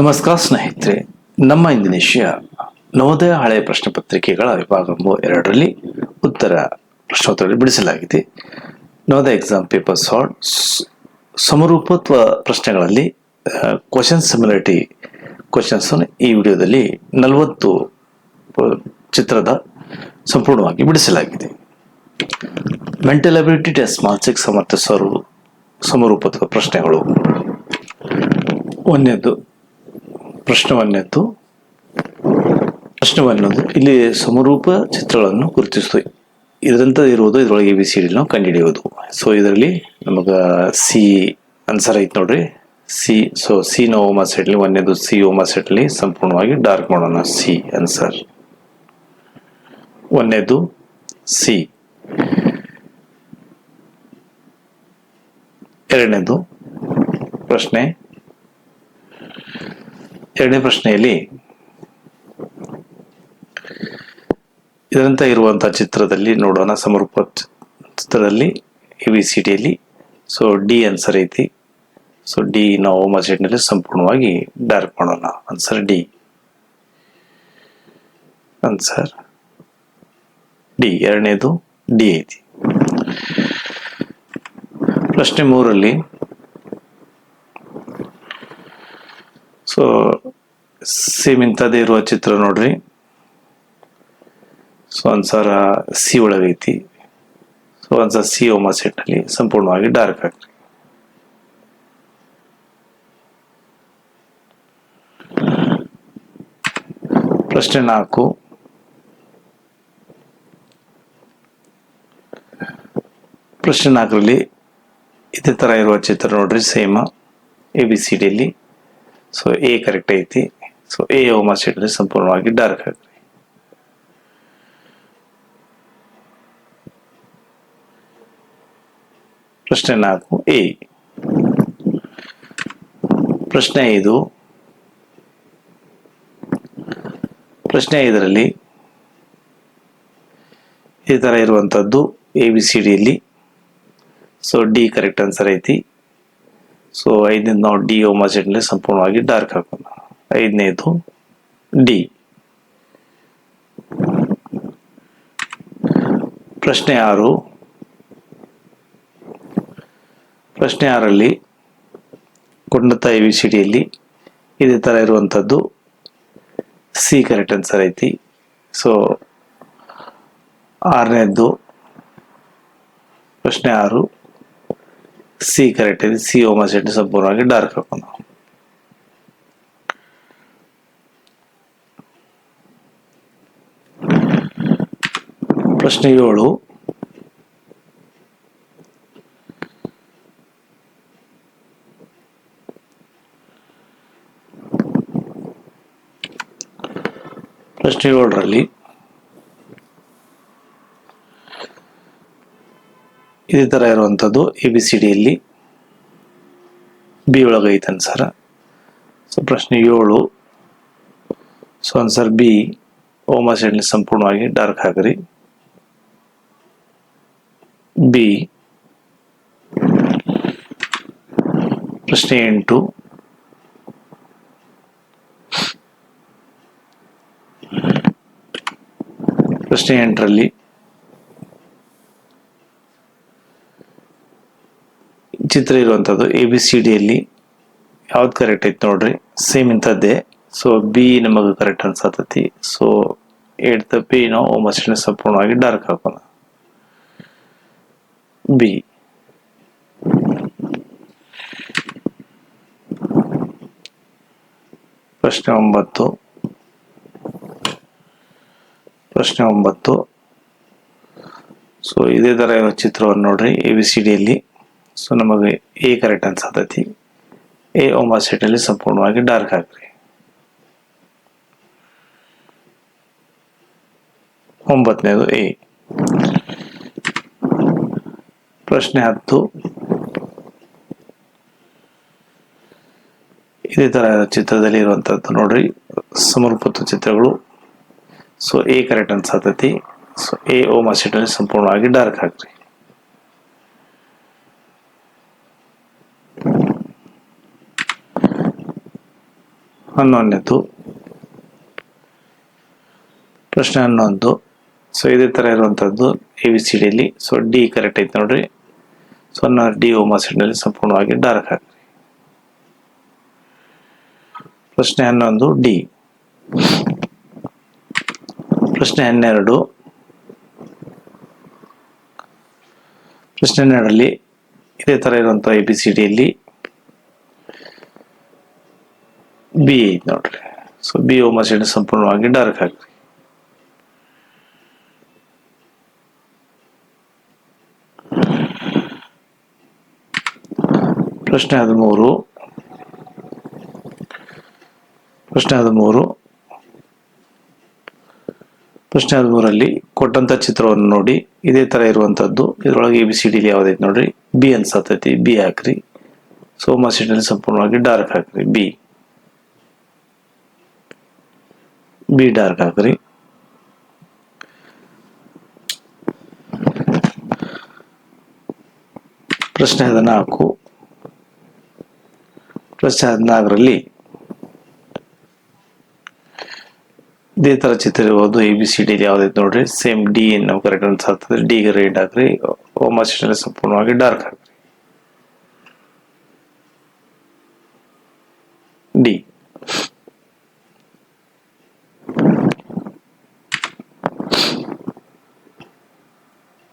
ನಮಸ್ಕಾರ ಸ್ನೇಹಿತರೆ. ನಮ್ಮ ಇಂದಿನ ನವೋದಯ ಹಳೆಯ ಪ್ರಶ್ನೆ ಪತ್ರಿಕೆಗಳ ವಿಭಾಗ ಎರಡರಲ್ಲಿ ಉತ್ತರ ಪ್ರಶ್ನೋತ್ತರದಲ್ಲಿ ಬಿಡಿಸಲಾಗಿದೆ. ನವೋದಯ ಎಕ್ಸಾಮ್ ಪೇಪರ್ ಸಾಲ್ಟ್ ಸಮರೂಪತ್ವ ಪ್ರಶ್ನೆಗಳಲ್ಲಿ ಕ್ವಶನ್ ಸಿಮಿಲರಿಟಿ ಕ್ವಶನ್ಸ್ ಈ ವಿಡಿಯೋದಲ್ಲಿ ನಲವತ್ತು ಚಿತ್ರದ ಸಂಪೂರ್ಣವಾಗಿ ಬಿಡಿಸಲಾಗಿದೆ. ಮೆಂಟಲ್ ಅಬಿಲಿಟಿ ಟೆಸ್ಟ್ ಮಾನಸಿಕ ಸಮರ್ಥ ಸಮರೂಪತ್ವ ಪ್ರಶ್ನೆಗಳು. ಒಂದನೇದು ಪ್ರಶ್ನೆ ಒಂದನೇದ್ದು ಪ್ರಶ್ನೆ ಇಲ್ಲಿ ಸಮರೂಪ ಚಿತ್ರಗಳನ್ನು ಗುರುತಿಸ್ತು. ಇದರಂತ ಇರುವುದು ಇದರೊಳಗೆ ಬಿ ಸಿ ಡಿ ನಾವು ಕಂಡುಹಿಡಿಯುವುದು. ಸೊ ಇದರಲ್ಲಿ ನಮಗೆ ಸಿ ಆನ್ಸರ್ ಐತೆ ನೋಡ್ರಿ. ಸಿ ಸೊ ಸಿ ನ ಓಮಾ ಸೆಟ್ಲಿ ಒಂದನೇದು ಸಿ ಓಮಾ ಸೆಟ್ಲಿ ಸಂಪೂರ್ಣವಾಗಿ ಡಾರ್ಕ್ ಮಾಡೋಣ. ಸಿ ಆನ್ಸರ್ ಒಂದನೇದು ಸಿ ಎರಡನೇದು ಪ್ರಶ್ನೆ. ಎರಡನೇ ಪ್ರಶ್ನೆಯಲ್ಲಿ ಇದರಂತ ಇರುವಂತಹ ಚಿತ್ರದಲ್ಲಿ ನೋಡೋಣ. ಸಮರೂಪ ಚಿತ್ರದಲ್ಲಿ ಎ ಬಿ ಸಿ ಡಿಯಲ್ಲಿ ಸೊ ಡಿ ಆನ್ಸರ್ ಐತಿ. ಸೊ ಡಿ ನಾವು ಓಮ ಸೆಟ್ನಲ್ಲಿ ಸಂಪೂರ್ಣವಾಗಿ ಡಾರ್ಕ್ ಮಾಡೋಣ. ಆನ್ಸರ್ ಡಿ ಆನ್ಸರ್ ಡಿ ಎರಡನೇದು ಡಿ ಐತಿ. ಪ್ರಶ್ನೆ ಮೂರಲ್ಲಿ ಸೊ ಸೇಮ್ ಇಂಥದ್ದೇ ಇರುವ ಚಿತ್ರ ನೋಡ್ರಿ. ಸೊ ಒಂದ್ಸಾರ ಸಿ ಒಳಗೈತಿ ಸೊ ಒಂದ್ಸಾರ ಸಿ ಸೆಟ್ ಸೆಟ್ನಲ್ಲಿ ಸಂಪೂರ್ಣವಾಗಿ ಡಾರ್ಕ್ ಆಗ್ತದೆ ಪ್ರಶ್ನೆ ನಾಲ್ಕು. ಪ್ರಶ್ನೆ ನಾಲ್ಕರಲ್ಲಿ ಇದೇ ಥರ ಇರುವ ಚಿತ್ರ ನೋಡ್ರಿ ಸೇಮ್ ಎ ಬಿ ಸಿ ಡಿಯಲ್ಲಿ ಸೊ ಎ ಕರೆಕ್ಟ್ ಐತಿ. ಸೊ ಎ ಸೆಟ್ನಲ್ಲಿ ಸಂಪೂರ್ಣವಾಗಿ ಡಾರ್ಕ್ ಆಗುತ್ತೆ ಪ್ರಶ್ನೆ ನಾಲ್ಕು ಎ ಪ್ರಶ್ನೆ ಐದು. ಪ್ರಶ್ನೆ ಐದರಲ್ಲಿ ಈ ಥರ ಇರುವಂಥದ್ದು ಎ ಬಿ ಸಿ ಡಿಯಲ್ಲಿ ಸೊ ಡಿ ಕರೆಕ್ಟ್ ಆನ್ಸರ್ ಐತಿ. ಸೊ ಐದನೇದು ನಾವು ಡಿ ಓಮಾ ಸೆಟ್ನಲ್ಲಿ ಸಂಪೂರ್ಣವಾಗಿ ಡಾರ್ಕ್ ಹಾಕೋಣ. ಐದನೇದು ಡಿ ಪ್ರಶ್ನೆ ಆರು. ಪ್ರಶ್ನೆ ಆರಲ್ಲಿ ಕೊಂಡತ ಎ ವಿ ಸಿ ಡಿಯಲ್ಲಿ ಇದೇ ಥರ ಇರುವಂಥದ್ದು ಸಿ ಕರೆಕ್ಟ್ ಆನ್ಸರ್ ಐತಿ. ಸೊ ಆರನೇದ್ದು ಪ್ರಶ್ನೆ ಆರು. ಸಿ ಕರೆಕ್ಟ್ ಐತಿ ಸಿ ಓಮಾ ಸೆಟ್ ಸಂಪೂರ್ಣವಾಗಿ ಡಾರ್ಕ್ ಹಾಕೋಣ ಪ್ರಶ್ನೆ ಏಳು ಪ್ರಶ್ನೆ ಏಳರಲ್ಲಿ ಇದೇ ಥರ ಇರುವಂಥದ್ದು ಎ ಬಿ ಸಿ ಡಿಯಲ್ಲಿ ಬಿ ಒಳಗೈತೆ ಅನ್ಸರ ಸೊ ಪ್ರಶ್ನೆ ಏಳು. ಸೊ ಆನ್ಸರ್ ಬಿ ಓಮಾ ಸೆಡ್ಲಿ ಸಂಪೂರ್ಣವಾಗಿ ಡಾರ್ಕ್ ಹಾಕ್ರಿ ಬಿ ಪ್ರಶ್ನೆ ಎಂಟು. ಪ್ರಶ್ನೆ ಎಂಟರಲ್ಲಿ ಚಿತ್ರ ಇರುವಂಥದ್ದು ಎ ಬಿ ಸಿ ಡಿಯಲ್ಲಿ ಯಾವ್ದು ಕರೆಕ್ಟ್ ಐತೆ ನೋಡ್ರಿ. ಸೇಮ್ ಇಂಥದ್ದೇ. ಸೊ ಬಿ ನಮಗೆ ಕರೆಕ್ಟ್ ಅನ್ಸತ್ತೈತಿ ಸೊ ಏಟ್ ಬಿ ನಾವು ಓಮಸ್ಟಿನ ಸಂಪೂರ್ಣವಾಗಿ ಡಾರ್ಕ್ ಹಾಕೋಣ. ಬಿ ಪ್ರಶ್ನೆ ಒಂಬತ್ತು. ಪ್ರಶ್ನೆ ಒಂಬತ್ತು. ಸೊ ಇದೇ ಥರ ಚಿತ್ರವನ್ನು ನೋಡ್ರಿ. ಎ ಬಿ ಸಿ ಡಿಯಲ್ಲಿ ಸೊ ನಮಗೆ ಎ ಕರೆಕ್ಟ್ ಅನ್ಸತೈತಿ ಎ ಒಂಬತ್ತು ಸೀಟಲ್ಲಿ ಸಂಪೂರ್ಣವಾಗಿ ಡಾರ್ಕ್ ಹಾಕ್ರಿ ಒಂಬತ್ತನೇದು ಎ ಪ್ರಶ್ನೆ ಹತ್ತು. ಇದೇ ತರ ಚಿತ್ರದಲ್ಲಿ ಇರುವಂತದ್ದು ನೋಡ್ರಿ. ಸಮರ್ಪತ ಚಿತ್ರಗಳು. ಸೊ ಎ ಕರೆಕ್ಟ್ ಅನ್ಸತೈತಿ ಸೊ ಎ ಓಮಾ ಸೀಟಲ್ಲಿ ಸಂಪೂರ್ಣವಾಗಿ ಡಾರ್ಕ್ ಹಾಕ್ರಿ ಹನ್ನೊಂದನೇದು. ಪ್ರಶ್ನೆ ಹನ್ನೊಂದು. ಸೊ ಇದೇ ಥರ ಇರುವಂಥದ್ದು ಎ ಬಿ ಸಿ ಡಿಯಲ್ಲಿ ಸೊ ಡಿ ಕರೆಕ್ಟ್ ಐತೆ ನೋಡ್ರಿ. ಸೊ ನಾವು ಡಿ ಓಮಾಸಿಡ್ನಲ್ಲಿ ಸಂಪೂರ್ಣವಾಗಿ ಡಾರ್ಕ್ ಹಾಕ್ರಿ ಪ್ರಶ್ನೆ ಹನ್ನೊಂದು ಡಿ ಪ್ರಶ್ನೆ ಹನ್ನೆರಡು. ಪ್ರಶ್ನೆ ಹನ್ನೆರಡರಲ್ಲಿ ಇದೇ ಥರ ಇರುವಂಥ ಎ ಬಿ ಸಿ ಡಿಯಲ್ಲಿ ಬಿ ಐತೆ ನೋಡ್ರಿ. ಸೊ ಬಿ ಓಮಾಸಿಡ್ ಸಂಪೂರ್ಣವಾಗಿ ಡಾರ್ಕ್ ಹಾಕ್ರಿ ಪ್ರಶ್ನೆ ಹದಿಮೂರು ಪ್ರಶ್ನೆ ಹದಿಮೂರು ಪ್ರಶ್ನೆ ಹದಿಮೂರಲ್ಲಿ ಕೊಟ್ಟಂತ ಚಿತ್ರವನ್ನು ನೋಡಿ, ಇದೇ ತರ ಇರುವಂತದ್ದು. ಇದರೊಳಗೆ ಎ ಬಿ ಸಿ ಡಿ ಯಾವ್ದೈತೆ ನೋಡ್ರಿ? ಬಿ ಅನ್ಸತೈತಿ ಬಿ ಹಾಕ್ರಿ. ಸೋಮಾ ಸೀಟಲ್ಲಿ ಸಂಪೂರ್ಣವಾಗಿ ಡಾರ್ಕ್ ಹಾಕ್ರಿ ಬಿ ಬಿ ಡಾರ್ಕ್ ಹಾಕ್ರಿ ಪ್ರಶ್ನೆ ಹದಿನಾಲ್ಕು ಪ್ರಶ್ನೆ ಹದಿನಾಲ್ಕರಲ್ಲಿ ಇದೇ ತರ ಚಿತ್ರ ಇರ್ಬೋದು ಎ ಬಿ ಸಿ ಡಿ ಯಾವ್ದೈತೆ ನೋಡ್ರಿ. ಸೇಮ್ ಡಿ ನಾವು ಕರೆಕ್ಟ್ ಅನ್ಸಾಗ್ತದೆ ಡಿಗೆ ರೆಡ್ ಹಾಕ್ರಿ ಓಮಾಸಿನಲ್ಲಿ ಸಂಪೂರ್ಣವಾಗಿ ಡಾರ್ಕ್ ಹಾಕ್ರಿ. ಡಿ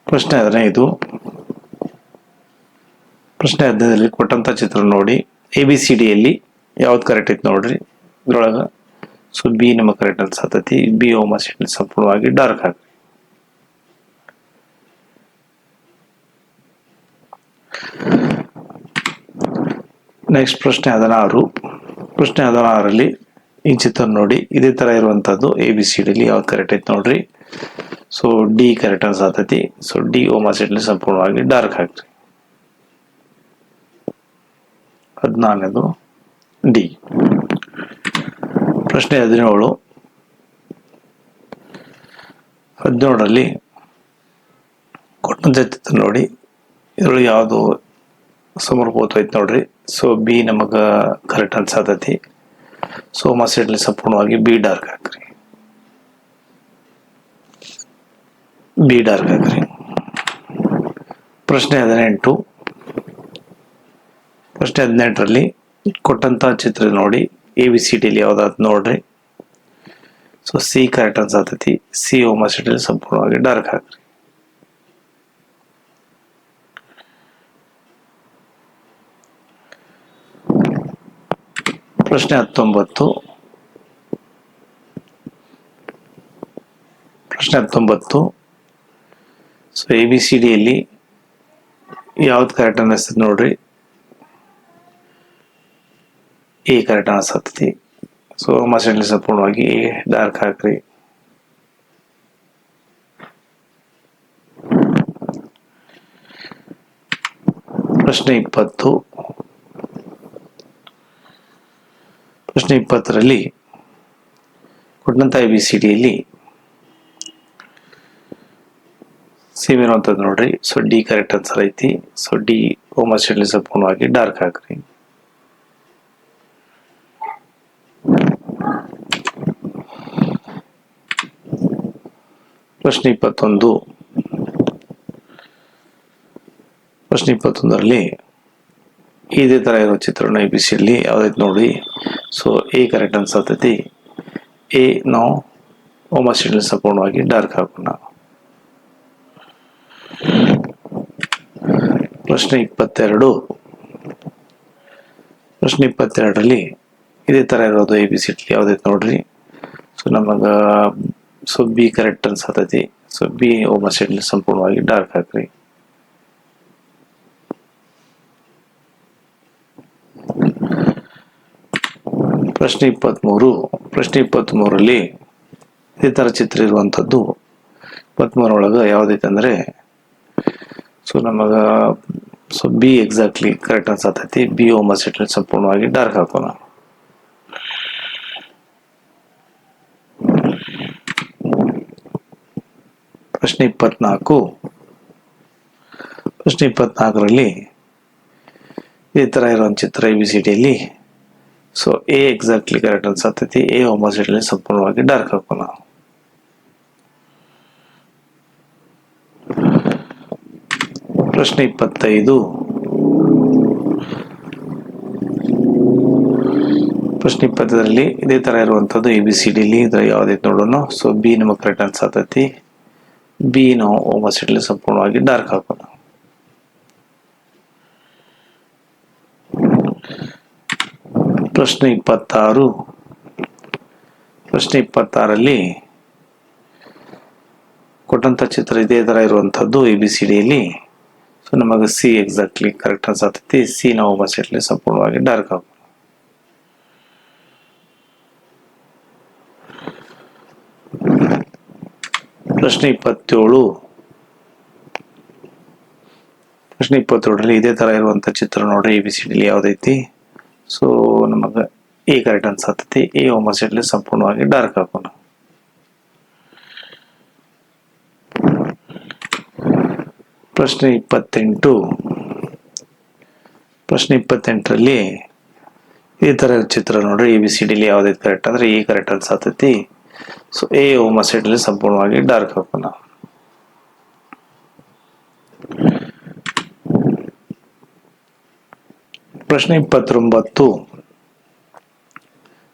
ಪ್ರಶ್ನೆ ಹದಿನೈದು ಪ್ರಶ್ನೆ ಹದಿನೈದರಲ್ಲಿ ಕೊಟ್ಟಂಥ ಚಿತ್ರ ನೋಡಿ. ಎ ಬಿ ಸಿ ಡಿಯಲ್ಲಿ ಯಾವ್ದು ಕರೆಕ್ಟ್ ಐತೆ ನೋಡ್ರಿ. ಇದ್ರೊಳಗೆ ಸೊ ಬಿ ನಮ್ಮ ಕರೆಕ್ಟ್ ಅನ್ಸತೈತಿ ಬಿ ಓಮಾಸಿಡ್ ಸಂಪೂರ್ಣವಾಗಿ ಡಾರ್ಕ್ ಹಾಕ್ರಿ ನೆಕ್ಸ್ಟ್ ಪ್ರಶ್ನೆ ಹದಿನಾರು. ಪ್ರಶ್ನೆ ಹದಿನಾರರಲ್ಲಿ ಈ ಚಿತ್ರ ನೋಡಿ. ಇದೇ ತರ ಇರುವಂಥದ್ದು ಎ ಬಿ ಸಿ ಡಿಲಿ ಯಾವ್ದು ಕರೆಕ್ಟ್ ಐತೆ ನೋಡ್ರಿ. ಸೊ ಡಿ ಕರೆಕ್ಟ್ ಅನ್ಸತೈತಿ ಸೊ ಡಿ ಓಮಾಸಿಡ್ಲಿ ಸಂಪೂರ್ಣವಾಗಿ ಡಾರ್ಕ್ ಹಾಕ್ರಿ ಹದಿನಾರನೇದು ಡಿ ಪ್ರಶ್ನೆ ಹದಿನೇಳು. ಹದಿನೇಳರಲ್ಲಿ ಕೊಟ್ಟಂತ ನೋಡಿ. ಇದ್ರೊಳಗೆ ಯಾವುದು ಸಮರ್ಪೂತ ಐತೆ ನೋಡ್ರಿ. ಸೊ ಬಿ ನಮಗೆ ಕರೆಕ್ಟ್ ಅನ್ಸತೈತಿ ಸೊ ಮಸಿಡ್ಲಿ ಸಂಪೂರ್ಣವಾಗಿ ಬಿ ಡಾರ್ಕ್ ಹಾಕ್ರಿ ಬಿ ಡಾರ್ಕ್ ಹಾಕ್ರಿ ಪ್ರಶ್ನೆ ಹದಿನೆಂಟು. ಪ್ರಶ್ನೆ ಹದಿನೆಂಟರಲ್ಲಿ ಕೊಟ್ಟಂಥ ಚಿತ್ರ ನೋಡಿ ಎ ಬಿ ಸಿ ಟಿಲಿ ಯಾವ್ದಾದ್ರು ನೋಡ್ರಿ. ಸೊ ಸಿ ಕರೆಕ್ಟ್ ಅನ್ಸತೈತಿ ಸಿ ಓಮಸಿಡಲ್ಲಿ ಸಂಪೂರ್ಣವಾಗಿ ಡಾರ್ಕ್ ಹಾಕ್ರಿ ಪ್ರಶ್ನೆ ಹತ್ತೊಂಬತ್ತು. ಪ್ರಶ್ನೆ ಹತ್ತೊಂಬತ್ತು. ಸೊ ಎ ಬಿ ಸಿ ಡಿಯಲ್ಲಿ ಯಾವ್ದು ಕರೆಕ್ಟ್ ಅನ್ನಿಸ್ತದೆ ನೋಡ್ರಿ. ಎ ಕರೆಕ್ಟ್ ಅನ್ನಿಸ್ತೈತಿ ಸೊ ಮಸಳಿ ಸಂಪೂರ್ಣವಾಗಿ ಡಾರ್ಕ್ ಹಾಕ್ರಿ. ಪ್ರಶ್ನೆ ಇಪ್ಪತ್ತು. ಪ್ರಶ್ನೆ ಇಪ್ಪತ್ತರಲ್ಲಿ ಕೊಟ್ಟಂತ ಎ ಬಿ ಸಿ ಡಿಯಲ್ಲಿ ಸೇಮ್ ಇರುವಂಥದ್ದು ನೋಡ್ರಿ. ಸೊ ಡಿ ಕರೆಕ್ಟ್ ಆನ್ಸರ್ ಐತಿ. ಸೊ ಡಿ ಓಮಸ್ಟಲ್ಲಿ ಸಂಪೂರ್ಣವಾಗಿ ಡಾರ್ಕ್ ಹಾಕ್ರಿ. ಪ್ರಶ್ನೆ ಇಪ್ಪತ್ತೊಂದು. ಪ್ರಶ್ನೆ ಇಪ್ಪತ್ತೊಂದರಲ್ಲಿ ಇದೇ ಥರ ಇರೋ ಚಿತ್ರಣ ಎ ಬಿ ಸಿಯಲ್ಲಿ ಯಾವ್ದೈತೆ ನೋಡಿ ಸೊ ಎ ಕರೆಕ್ಟ್ ಅನ್ಸತ್ತೈತಿ ಎ ನಾವು ಓಮಸ್ಟಲ್ಲಿ ಸಂಪೂರ್ಣವಾಗಿ ಡಾರ್ಕ್ ಹಾಕೋಣ. ಪ್ರಶ್ನೆ ಇಪ್ಪತ್ತೆರಡು. ಪ್ರಶ್ನೆ ಇಪ್ಪತ್ತೆರಡರಲ್ಲಿ ಇದೇ ಥರ ಇರೋದು ಎ ಬಿ ಸಿಟ್ಲಿ ಯಾವುದೈತೆ ನೋಡ್ರಿ. ಸೊ ನಮಗೆ ಸೊ ಬಿ ಕರೆಕ್ಟ್ ಅನ್ಸತೈತಿ ಸೊ ಬಿ ಓಮಸಿಡ್ಲಿ ಸಂಪೂರ್ಣವಾಗಿ ಡಾರ್ಕ್ ಹಾಕ್ರಿ. ಪ್ರಶ್ನೆ ಇಪ್ಪತ್ತ್ಮೂರು ಪ್ರಶ್ನೆ ಇಪ್ಪತ್ತ್ಮೂರಲ್ಲಿ ಇದೇ ಥರ ಚಿತ್ರ ಇರುವಂಥದ್ದು. ಇಪ್ಪತ್ತ್ಮೂರೊಳಗೆ ಯಾವುದೈತೆ ಅಂದರೆ ಸೊ ನಮಗ ಸೊ ಬಿ ಎಕ್ಸಾಕ್ಟ್ಲಿ ಕರೆಕ್ಟ್ ಅನ್ಸತೈತಿ ಬಿ ಓಮಸಿಡ್ಲಿ ಸಂಪೂರ್ಣವಾಗಿ ಡಾರ್ಕ್ ಹಾಕೋಣ. ಪ್ರಶ್ನೆ ಇಪ್ಪತ್ನಾಲ್ಕು. ಪ್ರಶ್ನೆ ಇಪ್ಪತ್ನಾಲ್ಕರಲ್ಲಿ ಈ ತರ ಇರೋ ಚಿತ್ರ ಎ ಬಿ ಸಿ ಡಿಯಲ್ಲಿ ಸೊ ಎ ಎಕ್ಸಾಕ್ಟ್ಲಿ ಕರೆಕ್ಟ್ ಅನ್ಸತೈತಿ ಎ ಹೋಮೋಸೆಟ್ಲಿ ಸಂಪೂರ್ಣವಾಗಿ ಡಾರ್ಕ್ ಹಾಕೋಣ. ಪ್ರಶ್ನೆ ಇಪ್ಪತ್ತೈದು. ಪ್ರಶ್ನೆ ಇಪ್ಪತ್ತರಲ್ಲಿ ಇದೇ ಥರ ಇರುವಂತದ್ದು ಎ ಬಿ ಸಿ ಡಿಲಿ ಇದ್ರ ಯಾವುದೇ ನೋಡೋಣ. ಸೊ ಬಿ ನಮಗೆ ಕರೆಕ್ಟ್ ಅನ್ಸತೈತಿ ಬಿ ನಾವು ಓಮಸಿಡ್ಲಿ ಸಂಪೂರ್ಣವಾಗಿ ಡಾರ್ಕ್ ಹಾಕೋಣ. ಪ್ರಶ್ನೆ ಇಪ್ಪತ್ತಾರು. ಪ್ರಶ್ನೆ ಇಪ್ಪತ್ತಾರಲ್ಲಿ ಕೊಟ್ಟಂತ ಚಿತ್ರ ಇದೇ ಥರ ಇರುವಂತದ್ದು ಎ ಬಿ ಸಿ ಡಿಯಲ್ಲಿ ಸೊ ನಮಗೆ ಸಿ ಎಕ್ಸಾಕ್ಟ್ಲಿ ಕರೆಕ್ಟ್ ಅನ್ಸತೈತಿ ಸಿ ನಾವು ಹೋಮೋಸೆಟ್ಲಿ ಸಂಪೂರ್ಣವಾಗಿ ಡಾರ್ಕ್ ಆಗ ಪ್ರಶ್ನೆ ಇಪ್ಪತ್ತೇಳು. ಪ್ರಶ್ನೆ ಇಪ್ಪತ್ತೇಳರಲ್ಲಿ ಇದೇ ಥರ ಇರುವಂಥ ಚಿತ್ರ ನೋಡ್ರಿ ಎ ಬಿ ಸಿ ಡಿಲಿ ಯಾವುದೈತಿ. ಸೊ ನಮಗೆ ಎ ಕರೆಕ್ಟ್ ಅನ್ಸತ್ತೈತಿ ಎ ಹೋಮೋಸೆಟ್ಲಿ ಸಂಪೂರ್ಣವಾಗಿ ಡಾರ್ಕ್ ಹಾಕೋಣ ಪ್ರಶ್ನೆ ಇಪ್ಪತ್ತೆಂಟು. ಪ್ರಶ್ನೆ ಇಪ್ಪತ್ತೆಂಟರಲ್ಲಿ ಈ ಥರ ಚಿತ್ರ ನೋಡ್ರಿ ಎ ಬಿ ಸಿ ಡಿಲಿ ಯಾವುದೇ ಕರೆಕ್ಟ್ ಅಂದರೆ ಎ ಕರೆಕ್ಟ್ ಅನ್ಸತ್ತೈತಿ ಸೊ ಎ ಓಮ ಸೈಡಲ್ಲಿ ಸಂಪೂರ್ಣವಾಗಿ ಡಾರ್ಕ್ ಹಾಕೋಣ ಪ್ರಶ್ನೆ ಇಪ್ಪತ್ತೊಂಬತ್ತು.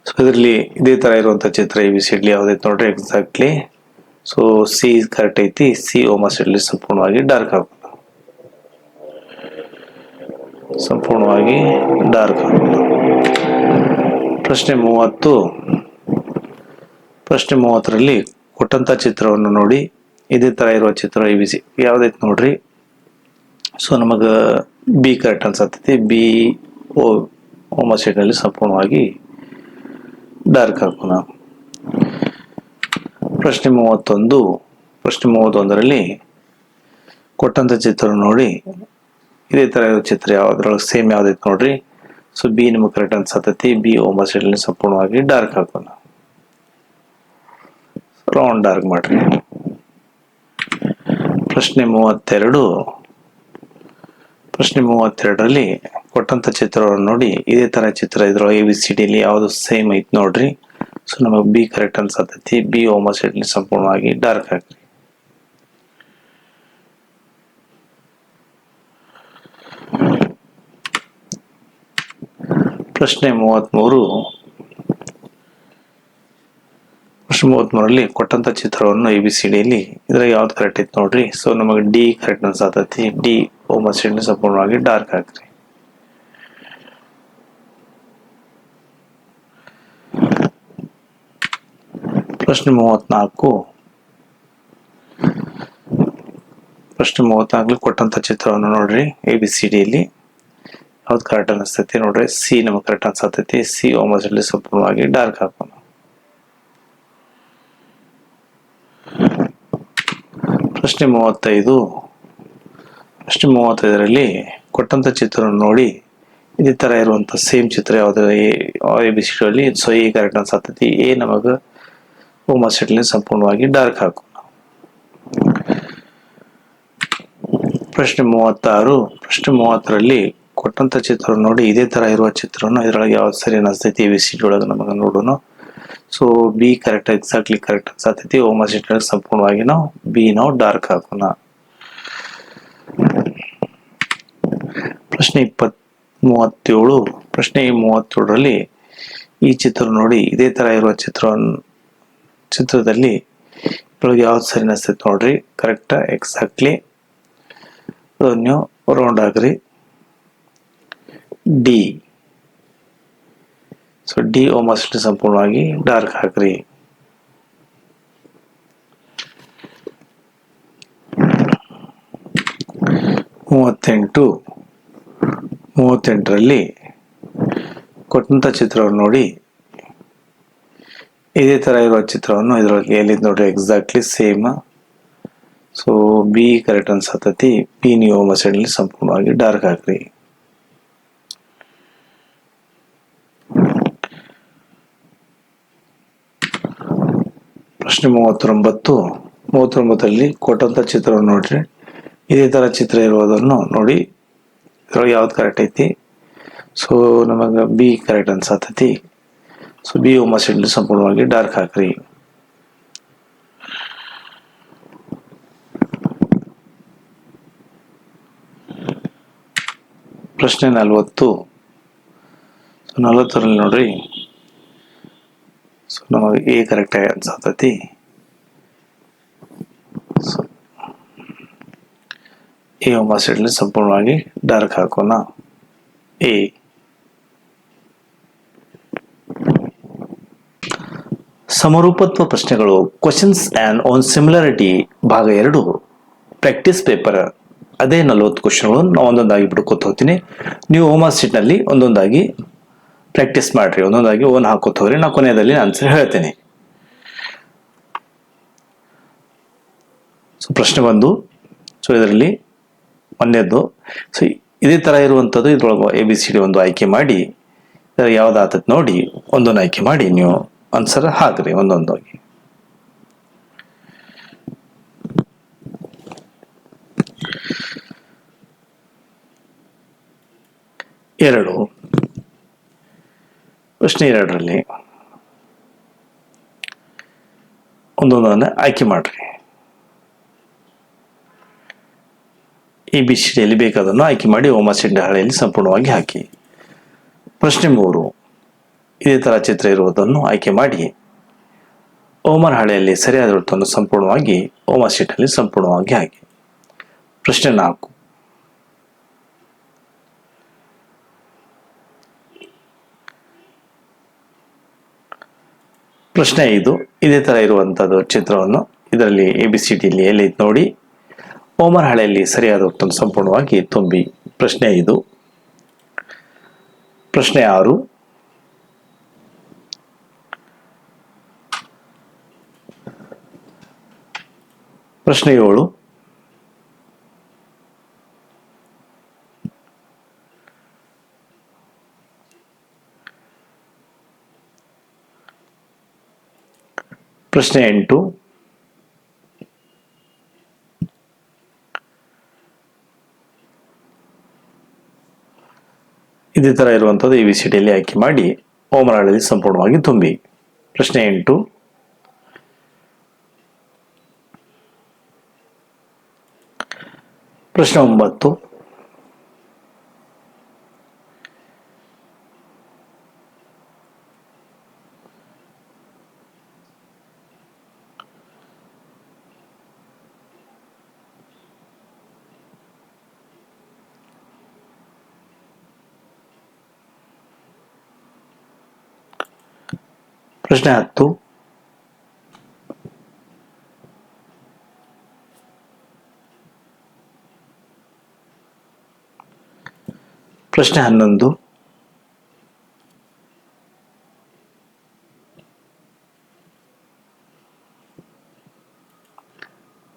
ಸೊ ಇದರಲ್ಲಿ ಇದೇ ಥರ ಇರುವಂಥ ಚಿತ್ರ ಎ ಬಿ ಸಿ ಡಿ ಯಾವ್ದೈತೆ ನೋಡ್ರಿ ಎಕ್ಸಾಕ್ಟ್ಲಿ ಸೊ ಸಿ ಕರೆಕ್ಟ್ ಐತಿ ಸಿ ಓಮ ಸೈಡಲ್ಲಿ ಸಂಪೂರ್ಣವಾಗಿ ಡಾರ್ಕ್ ಹಾಕೋಣ ಸಂಪೂರ್ಣವಾಗಿ ಡಾರ್ಕ್ ಆಗೋದು ಪ್ರಶ್ನೆ ಮೂವತ್ತು. ಪ್ರಶ್ನೆ ಮೂವತ್ತರಲ್ಲಿ ಕೊಟ್ಟಂತ ಚಿತ್ರವನ್ನು ನೋಡಿ, ಇದೇ ತರ ಇರುವ ಚಿತ್ರ ಇ ಬಿ ಸಿ ಯಾವ್ದೈತೆ ನೋಡ್ರಿ? ಸೊ ನಮಗ ಬಿ ಕರೆಕ್ಟ್ ಅನ್ಸತ್ತೈತಿ. ಬಿ ಓ ಸಂಪೂರ್ಣವಾಗಿ ಡಾರ್ಕ್ ಹಾಕೋಣ ಪ್ರಶ್ನೆ ಮೂವತ್ತೊಂದು. ಪ್ರಶ್ನೆ ಮೂವತ್ತೊಂದರಲ್ಲಿ ಕೊಟ್ಟಂತ ಚಿತ್ರ ನೋಡಿ ಇದೇ ತರ ಇರೋ ಚಿತ್ರ ಯಾವ್ದ್ರೊಳಗೆ ಸೇಮ್ ಯಾವ್ದೈತೆ ನೋಡ್ರಿ. ಸೊ ಬಿ ನಿಮಗೆ ಕರೆಕ್ಟ್ ಅನ್ಸತ್ತೈತಿ ಬಿ ಹೋಮೋಸೆಟ್ನಲ್ಲಿ ಸಂಪೂರ್ಣವಾಗಿ ಡಾರ್ಕ್ ಹಾಕೋಣ. ರೌಂಡ್ ಡಾರ್ಕ್ ಮಾಡ್ರಿ. ಪ್ರಶ್ನೆ ಮೂವತ್ತೆರಡು. ಪ್ರಶ್ನೆ ಮೂವತ್ತೆರಡರಲ್ಲಿ ಕೊಟ್ಟಂತ ಚಿತ್ರವನ್ನು ನೋಡಿ, ಇದೇ ತರ ಚಿತ್ರ ಇದ್ರೊಳಗೆ ಎ ಬಿ ಸಿ ಡಿಲಿ ಯಾವ್ದು ಸೇಮ್ ಐತ್ ನೋಡ್ರಿ. ಸೊ ನಮಗೆ ಬಿ ಕರೆಕ್ಟ್ ಅನ್ಸತೈತಿ ಬಿ ಹೋಮೋಸೆಟ್ಲಿ ಸಂಪೂರ್ಣವಾಗಿ ಡಾರ್ಕ್ ಹಾಕ್ರಿ. ಪ್ರಶ್ನೆ ಮೂವತ್ಮೂರು. ಪ್ರಶ್ನೆ ಮೂವತ್ಮೂರಲ್ಲಿ ಕೊಟ್ಟಂತ ಚಿತ್ರವನ್ನು ಎ ಬಿ ಸಿ ಡಿಯಲ್ಲಿ ಇದ್ರಾಗ ಯಾವ್ದು ಕರೆಕ್ಟ್ ಇತ್ತು ನೋಡ್ರಿ. ಸೊ ನಮಗೆ ಡಿ ಕರೆಕ್ಟ್ ಅನ್ಸತೈತಿ. ಡಿ ಹೋಮೋಸೆಟ್ಲಿ ಸಂಪೂರ್ಣವಾಗಿ ಡಾರ್ಕ್ ಹಾಕ್ರಿ ಪ್ರಶ್ನೆ ಮೂವತ್ನಾಲ್ಕು. ಪ್ರಶ್ನೆ ಮೂವತ್ನಾಲ್ಕು ಕೊಟ್ಟಂತ ಚಿತ್ರವನ್ನು ನೋಡ್ರಿ ಎ ಬಿ ಸಿ ಡಿಯಲ್ಲಿ ಯಾವ್ದು ಕರೆಕ್ಟ್ ಅನಿಸ್ತೈತಿ ನೋಡ್ರಿ. ಸಿ ನಮಗೆ ಕರೆಕ್ಟ್ ಅನ್ಸತೈತಿ. ಸಿ ಹೋಮೋಸೆಟ್ಲಿ ಸಂಪೂರ್ಣವಾಗಿ ಡಾರ್ಕ್ ಹಾಕೋಣ. ಪ್ರಶ್ನೆ ಮೂವತ್ತೈದು. ಪ್ರಶ್ನೆ ಮೂವತ್ತೈದರಲ್ಲಿ ಕೊಟ್ಟಂಥ ಚಿತ್ರವನ್ನು ನೋಡಿ, ಇದೇ ಥರ ಇರುವಂಥ ಸೇಮ್ ಚಿತ್ರ ಯಾವುದೇ A B C D so A correct ಅನ್ಸತೈತಿ. A ನಮಗ ಹೋಮೋಸೆಟ್ಲಿ ಸಂಪೂರ್ಣವಾಗಿ ಡಾರ್ಕ್ ಹಾಕೋಣ. ಪ್ರಶ್ನೆ ಮೂವತ್ತಾರು. ಪ್ರಶ್ನೆ ಮೂವತ್ತರಲ್ಲಿ ಕೊಟ್ಟಂತ ಚಿತ್ರ ನೋಡಿ ಇದೇ ತರ ಇರುವ ಚಿತ್ರವನ್ನು ಇದರೊಳಗೆ ಯಾವ್ದು ಸರಿ ಅನಿಸ್ತೈತಿ ವಿ ಸಿ ಒಳಗೆ ನಮಗೆ ನೋಡೋಣ so B correct exactly correct ಅನ್ಸತೈತಿ. ಒಳಗೆ ಸಂಪೂರ್ಣವಾಗಿ ನಾವು ಬಿ ನಾವು ಡಾರ್ಕ್ ಹಾಕೋಣ. ಪ್ರಶ್ನೆ ಇಪ್ಪತ್ ಮೂವತ್ತೇಳು ಪ್ರಶ್ನೆ ಮೂವತ್ತೇಳರಲ್ಲಿ ಈ ಚಿತ್ರ ನೋಡಿ, ಇದೇ ತರ ಇರುವ ಚಿತ್ರವನ್ನು ಚಿತ್ರದಲ್ಲಿ ಇದ್ರೊಳಗೆ ಯಾವ್ದು ಸರಿ ಅನಿಸ್ತೈತಿ ನೋಡ್ರಿ. ಕರೆಕ್ಟ್ ಎಕ್ಸಾಕ್ಟ್ಲಿ ನೀವು ರೌಂಡ್ ಆಗ್ರಿ. D so D OMR sheet ಸಂಪೂರ್ಣವಾಗಿ ಡಾರ್ಕ್ ಹಾಕ್ರಿ. ಮೂವತ್ತೆಂಟು. ಮೂವತ್ತೆಂಟರಲ್ಲಿ ಕೊಟ್ಟಂಥ ಚಿತ್ರವನ್ನು ನೋಡಿ. ಇದೇ ಥರ ಇರುವ ಚಿತ್ರವನ್ನು ಇದರೊಳಗೆ ಎಲ್ಲಿದ್ ನೋಡ್ರಿ? Exactly same so B correct ಅನ್ಸತತಿ. B ನೀವು ಮಸೆಡ್ಲಿ ಸಂಪೂರ್ಣವಾಗಿ ಡಾರ್ಕ್ ಹಾಕ್ರಿ. ಪ್ರಶ್ನೆ ಮೂವತ್ತೊಂಬತ್ತು ಮೂವತ್ತೊಂಬತ್ತರಲ್ಲಿ ಕೊಟ್ಟಂತ ಚಿತ್ರವನ್ನು ನೋಡ್ರಿ. ಇದೇ ತರ ಚಿತ್ರ ಇರುವುದನ್ನು ನೋಡಿ. ಇದ್ರೊಳಗೆ ಯಾವ್ದು ಕರೆಕ್ಟ್ ಐತಿ? ಸೊ ನಮಗೆ ಬಿ ಕರೆಕ್ಟ್ ಅನ್ಸತ್ತೈತಿ ಸೊ ಬಿ ಒಮ್ಮಸಿಡ್ಲಿ ಸಂಪೂರ್ಣವಾಗಿ ಡಾರ್ಕ್ ಹಾಕ್ರಿ. ಪ್ರಶ್ನೆ ನಲವತ್ತು. ನಲ್ವತ್ತರಲ್ಲಿ ನೋಡ್ರಿ. ಸೊ ನಮಗೆ ಎ ಕರೆಕ್ಟಾಗಿ ಅನ್ಸತ್ತೈತಿ ಸೊ ಎ ಒಮ್ಮಸಿಡ್ಲಿ ಸಂಪೂರ್ಣವಾಗಿ ಡಾರ್ಕ್ ಹಾಕೋಣ. ಎ ಸಮರೂಪತ್ವ ಪ್ರಶ್ನೆಗಳು ಕ್ವಶನ್ಸ್ ಆ್ಯಂಡ್ ಆನ್ ಸಿಮಿಲಾರಿಟಿ ಭಾಗ ಎರಡು. ಪ್ರಾಕ್ಟೀಸ್ ಪೇಪರ್ ಅದೇ ನಲವತ್ತು ಕ್ವಶನ್ಗಳು ನಾವು ಒಂದೊಂದಾಗಿ ಬಿಡ್ಕೊತ ಹೋಗ್ತೀನಿ. ನೀವು ಹೋಮ್ ಸೀಟ್ನಲ್ಲಿ ಒಂದೊಂದಾಗಿ ಪ್ರಾಕ್ಟೀಸ್ ಮಾಡಿರಿ, ಒಂದೊಂದಾಗಿ ಓನ್ ಹಾಕೋತ ಹೋಗ್ರಿ. ನಾ ಕೊನೆಯಲ್ಲಿ ಆನ್ಸರ್ ಹೇಳ್ತೇನೆ. ಸೊ ಪ್ರಶ್ನೆ ಬಂದು ಸೊ ಇದರಲ್ಲಿ ಒಂದೇದ್ದು. ಸೊ ಇದೇ ಥರ ಇರುವಂಥದ್ದು ಇದ್ರೊಳಗೆ ಎ ಬಿ ಸಿ ಡಿ ಒಂದು ಆಯ್ಕೆ ಮಾಡಿ ಯಾವ್ದು ಆತತ್ ನೋಡಿ, ಒಂದೊಂದು ಆಯ್ಕೆ ಮಾಡಿ ನೀವು ಆನ್ಸರ್ ಹಾಕ್ರಿ, ಒಂದೊಂದಾಗಿ. ಎರಡು. ಪ್ರಶ್ನೆ ಎರಡರಲ್ಲಿ. ಒಂದೊಂದನ್ನು ಆಯ್ಕೆ ಮಾಡ್ರಿ. ಎ, ಬಿ, ಸಿ, ಡಿಯಲ್ಲಿ ಬೇಕಾದನ್ನು ಆಯ್ಕೆ ಮಾಡಿ ಓಮಾಸಿಡ್ ಹಾಳೆಯಲ್ಲಿ ಸಂಪೂರ್ಣವಾಗಿ ಹಾಕಿ. ಪ್ರಶ್ನೆ ಮೂರು. ಇದೇ ಥರ ಚಿತ್ರ ಇರುವುದನ್ನು ಆಯ್ಕೆ ಮಾಡಿ. ಓಮರ್ ಹಾಳೆಯಲ್ಲಿ ಸರಿಯಾದ ವೃತ್ತವನ್ನು ಸಂಪೂರ್ಣವಾಗಿ ಓಮ ಶೀಟಲ್ಲಿ ಸಂಪೂರ್ಣವಾಗಿ ಹಾಕಿ. ಪ್ರಶ್ನೆ ನಾಲ್ಕು. ಪ್ರಶ್ನೆ ಇದು. ಇದೇ ಥರ ಇರುವಂಥದ್ದು ಚಿತ್ರವನ್ನು ಇದರಲ್ಲಿ ಎ ಬಿ ಸಿ ಡಿಲಿ ಎಲ್ಲಿ ನೋಡಿ. ಓಮರ್ ಹಳೆಯಲ್ಲಿ ಸರಿಯಾದ ಉತ್ತರ ಸಂಪೂರ್ಣವಾಗಿ ತುಂಬಿ. ಪ್ರಶ್ನೆ ಇದು. ಪ್ರಶ್ನೆ ಆರು. ಪ್ರಶ್ನೆ ಏಳು. ಪ್ರಶ್ನೆ ಎಂಟು. ಇದೇ ಥರ ಇರುವಂಥದ್ದು ಎ ಬಿ ಸಿ ಡಿಯಲ್ಲಿ ಆಯ್ಕೆ ಮಾಡಿ ಓಮರಾಳಲ್ಲಿ ಸಂಪೂರ್ಣವಾಗಿ ತುಂಬಿ. ಪ್ರಶ್ನೆ ಎಂಟು. ಪ್ರಶ್ನೆ ಒಂಬತ್ತು. ಪ್ರಶ್ನೆ ಹತ್ತು ಪ್ರಶ್ನೆ ಹನ್ನೊಂದು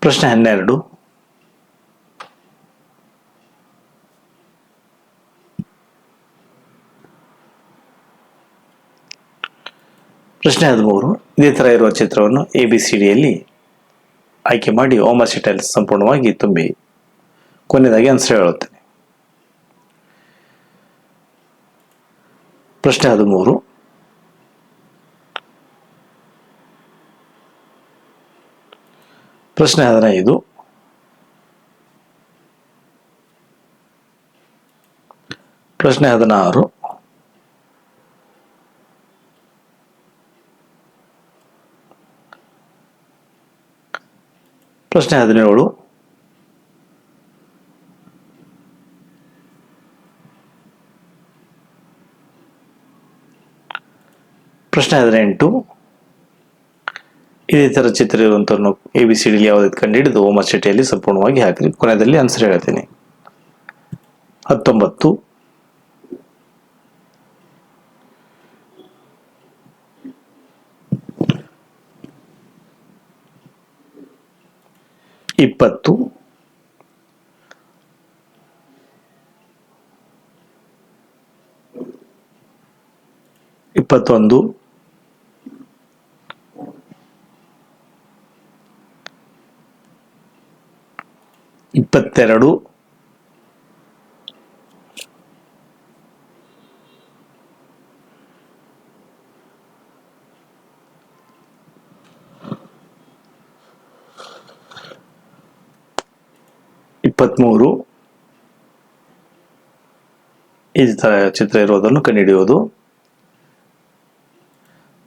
ಪ್ರಶ್ನೆ ಹನ್ನೆರಡು ಪ್ರಶ್ನೆ ಹದಿಮೂರು. ಇದೇ ಥರ ಇರುವ ಚಿತ್ರವನ್ನು ಎ ಬಿ ಸಿ ಡಿಯಲ್ಲಿ ಆಯ್ಕೆ ಮಾಡಿ ಓಮಸಿಟಲ್ ಸಂಪೂರ್ಣವಾಗಿ ತುಂಬಿ ಕೊನೆಯದಾಗಿ ಆನ್ಸರ್ ಹೇಳುತ್ತೇನೆ. ಪ್ರಶ್ನೆ ಹದಿಮೂರು. ಪ್ರಶ್ನೆ ಹದಿನೈದು. ಪ್ರಶ್ನೆ ಹದಿನಾರು. ಪ್ರಶ್ನೆ ಹದಿನೇಳು. ಪ್ರಶ್ನೆ ಹದಿನೆಂಟು. ಇದೇ ಥರ ಚಿತ್ರ ಇರುವಂಥವ್ರನ್ನು ಎ ಬಿ ಸಿ ಡಿಲಿ ಯಾವುದಾದ್ರು ಕಂಡುಹಿಡಿದು ಓಮ ಚೀಟಿಯಲ್ಲಿ ಸಂಪೂರ್ಣವಾಗಿ ಹಾಕಿರಿ. ಕೊನೆಯಲ್ಲಿ ಆನ್ಸರ್ ಹೇಳ್ತೀನಿ. ಹತ್ತೊಂಬತ್ತು. ಇಪ್ಪತ್ತು. ಇಪ್ಪತ್ತೊಂದು. ಇಪ್ಪತ್ತೆರಡು. ಇಪ್ಪತ್ತ್ಮೂರು ಈ ಚಿತ್ರ ಇರೋದನ್ನು ಕಂಡುಹಿಡಿಯೋದು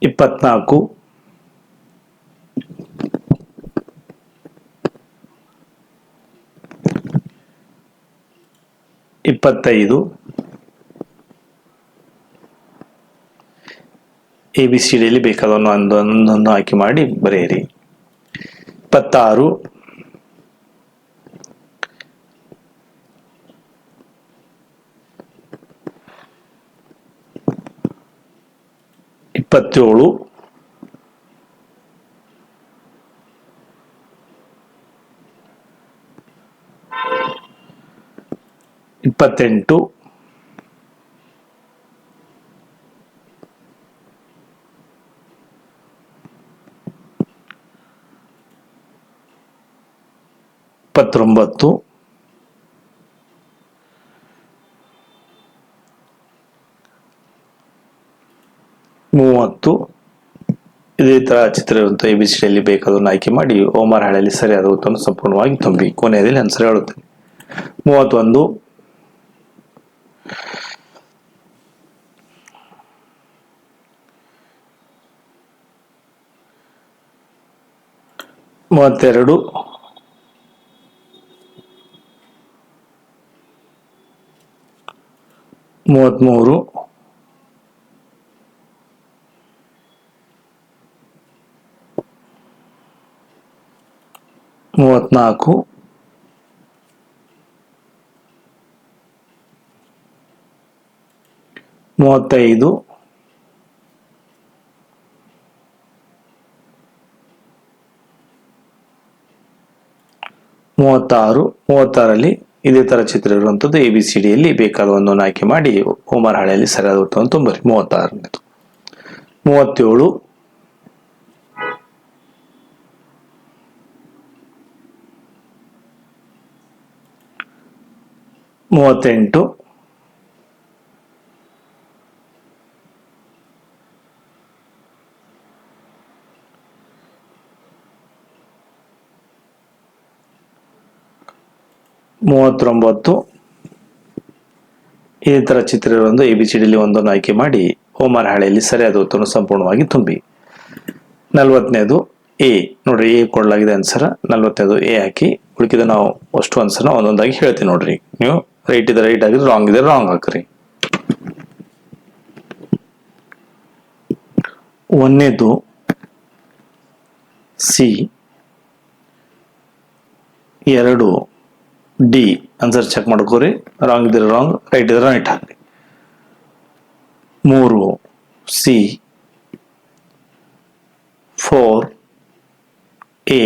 ಇಪ್ಪತ್ನಾಲ್ಕು. ಇಪ್ಪತ್ತೈದು. ಎ ಬಿ ಸಿ ಡಿಯಲ್ಲಿ ಬೇಕಾದವನ್ನು ಒಂದೊಂದನ್ನು ಆಯ್ಕೆ ಮಾಡಿ ಬರೆಯಿರಿ. ಇಪ್ಪತ್ತಾರು. ಇಪ್ಪತ್ತೇಳು. ಇಪ್ಪತ್ತೆಂಟು. ಇಪ್ಪತ್ತೊಂಬತ್ತು. ಮೂವತ್ತು. ಇದೇ ತರ ಚಿತ್ರ ಇರುವಂಥ ಎ ಬಿ ಸಿ ಡಿಯಲ್ಲಿ ಬೇಕಾದನ್ನು ಆಯ್ಕೆ ಮಾಡಿ ಓಮರ್ ಹಾಳೆಯಲ್ಲಿ ಸರಿಯಾದ ಉತ್ತರವನ್ನು ಸಂಪೂರ್ಣವಾಗಿ ತುಂಬಿ ಕೊನೆಯಲ್ಲಿ ಆನ್ಸರ್ ಹೇಳುತ್ತೇನೆ. ಮೂವತ್ತೊಂದು. ಮೂವತ್ತೆರಡು. ಮೂವತ್ತ್ಮೂರು ಮೂವತ್ನಾಲ್ಕು. ಮೂವತ್ತೈದು. ಮೂವತ್ತಾರು. ಮೂವತ್ತಾರಲ್ಲಿ ಇದೇ ತರ ಚಿತ್ರ ಇರುವಂಥದ್ದು ಎ ಬಿ ಸಿ ಡಿಯಲ್ಲಿ ಬೇಕಾದ ಒಂದನ್ನು ಆಯ್ಕೆ ಮಾಡಿ ಹೋಮರ್ ಹಾಳೆಯಲ್ಲಿ ಸರಿಯಾದ ಉತ್ತರವನ್ನು ತುಂಬರಿ. ಮೂವತ್ತಾರನೇದು. ಮೂವತ್ತೇಳು. ಮೂವತ್ತೆಂಟು. ಮೂವತ್ತೊಂಬತ್ತು. ಈ ಥರ ಚಿತ್ರ ಇರುವಂದು ಎ ಬಿ ಸಿ ಡಿಲಿ ಒಂದನ್ನು ಆಯ್ಕೆ ಮಾಡಿ ಹೋಮರ್ ಹಾಳೆಯಲ್ಲಿ ಸರಿಯಾದ ಉತ್ತರವನ್ನು ಸಂಪೂರ್ಣವಾಗಿ ತುಂಬಿ. ನಲವತ್ತನೇದು ಎ. ನೋಡ್ರಿ, ಎ ಕೊಡಲಾಗಿದೆ ಅನ್ಸರ. ನಲ್ವತ್ತನೇದು ಎ ಹಾಕಿ ಉಳಿಕಿದ ನಾವು ಅಷ್ಟು ಅನ್ಸರ ಒಂದೊಂದಾಗಿ ಹೇಳ್ತೀನಿ ನೋಡ್ರಿ. ನೀವು ರೈಟ್ ಇದೆ ರೈಟ್ ಆಗಿದ್ರೆ ರಾಂಗ್ ಇದೆ ರಾಂಗ್ ಹಾಕ್ರಿ. ಒಂದನೇದು ಸಿ, ಎರಡು ಡಿ. ಆನ್ಸರ್ ಚೆಕ್ ಮಾಡ್ಕೋರಿ. ರಾಂಗ್ ಇದ್ರೆ ರಾಂಗ್ ರೈಟ್ ಇದ್ರೆ ರೈಟ್ ಹಾಕ್ರಿ. ಮೂರು C four A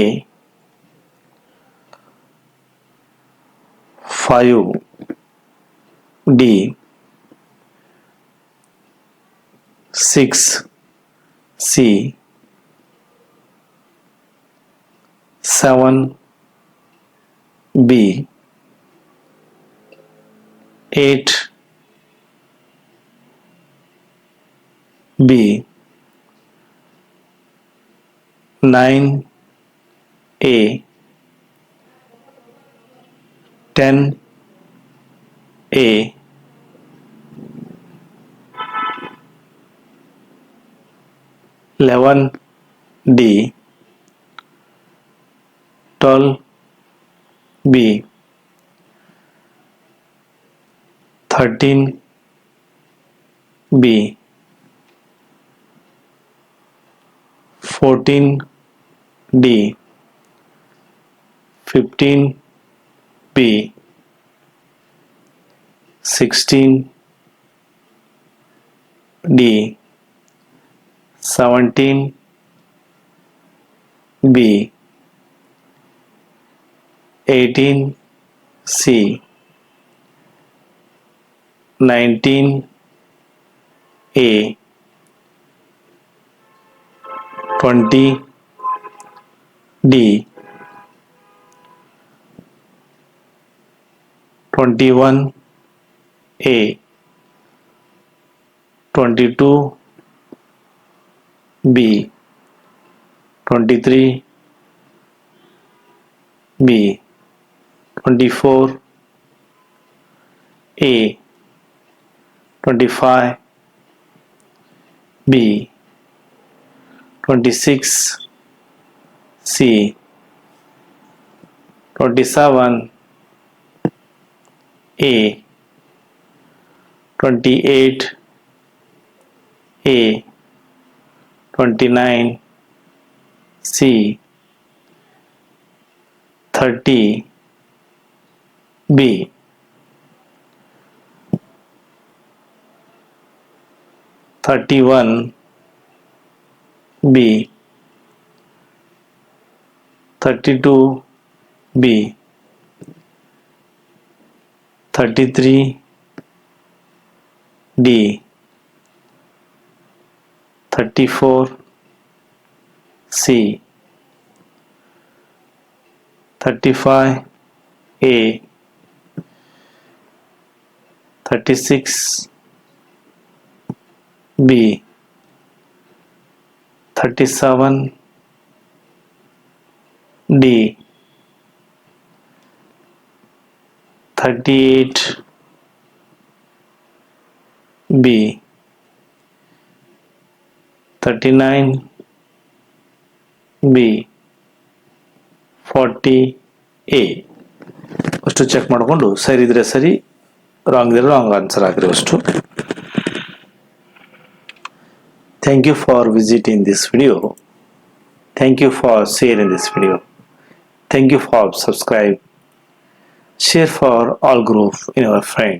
five D. 6 C. 7 B. 8 B. 9 A. 10 a. Eleven D. Twelve B. Thirteen B. Fourteen D. Fifteen B 16 D 17 B 18 C 19 A 20 D 21 a twenty two B twenty three B 24 A 25 B 26 C 27 A 28 A 29 C 30 B. thirty one B. thirty two B. thirty three D. 34 C. 35 A. 36 B. 37 D. 38 B thirty nine B forty A ಅಷ್ಟು check ಮಾಡಿಕೊಂಡು ಸರಿ ಇದ್ರೆ ಸರಿ wrong ಇದ್ರೆ wrong answer ಹಾಕಿರಿ ಅಷ್ಟು thank you for visiting this video thank you for sharing this video thank you for subscribe share for all group in our friend